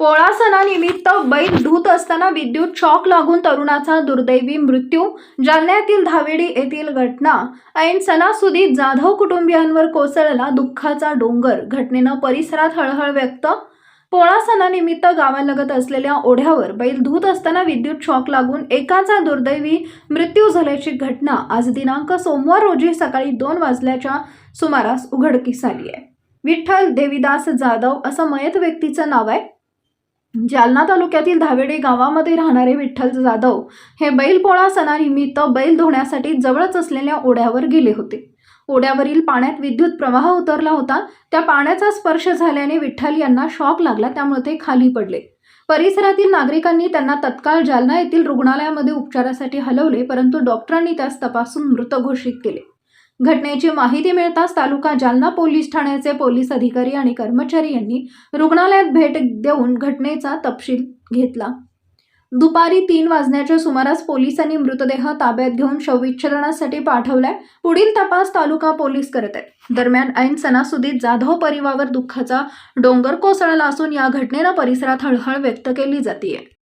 पोळा सणानिमित्त बैल धूत असताना विद्युत शॉक लागून तरुणाचा दुर्दैवी मृत्यू जालन्यातील धावेडी येथील घटना ऐन सणासुदीत जाधव कुटुंबियांवर कोसळला दुःखाचा डोंगर घटनेनं परिसरात हळहळ व्यक्त. पोळा सणानिमित्त गावालगत असलेल्या ओढ्यावर बैल धूत असताना विद्युत शॉक लागून एकाचा दुर्दैवी मृत्यू झाल्याची घटना आज दिनांक सोमवार रोजी सकाळी दोन वाजल्याच्या सुमारास उघडकीस आली आहे. विठ्ठल देविदास जाधव असं मयत व्यक्तीचं नाव आहे. जालना तालुक्यातील धावेडे गावामध्ये राहणारे विठ्ठल जाधव हे बैलपोळा सणानिमित्त बैल धुण्यासाठी जवळच असलेल्या ओढ्यावर गेले होते. ओढ्यावरील पाण्यात विद्युत प्रवाह उतरला होता. त्या पाण्याचा स्पर्श झाल्याने विठ्ठल यांना शॉक लागला त्यामुळे ते खाली पडले. परिसरातील नागरिकांनी त्यांना तत्काळ जालना येथील रुग्णालयामध्ये उपचारासाठी हलवले परंतु डॉक्टरांनी त्यास तपासून मृत घोषित केले. घटनेची माहिती मिळताच तालुका जालना पोलीस ठाण्याचे पोलीस अधिकारी आणि कर्मचारी यांनी रुग्णालयात भेट देऊन घटनेचा तपशील घेतला. दुपारी तीन वाजण्याच्या सुमारास पोलिसांनी मृतदेह ताब्यात घेऊन शवविच्छेदनासाठी पाठवलाय. पुढील तपास तालुका पोलीस करत आहेत. दरम्यान ऐन सणासुदीत जाधव परिवारावर दुःखाचा डोंगर कोसळला असून या घटनेनं परिसरात हळहळ व्यक्त केली जाते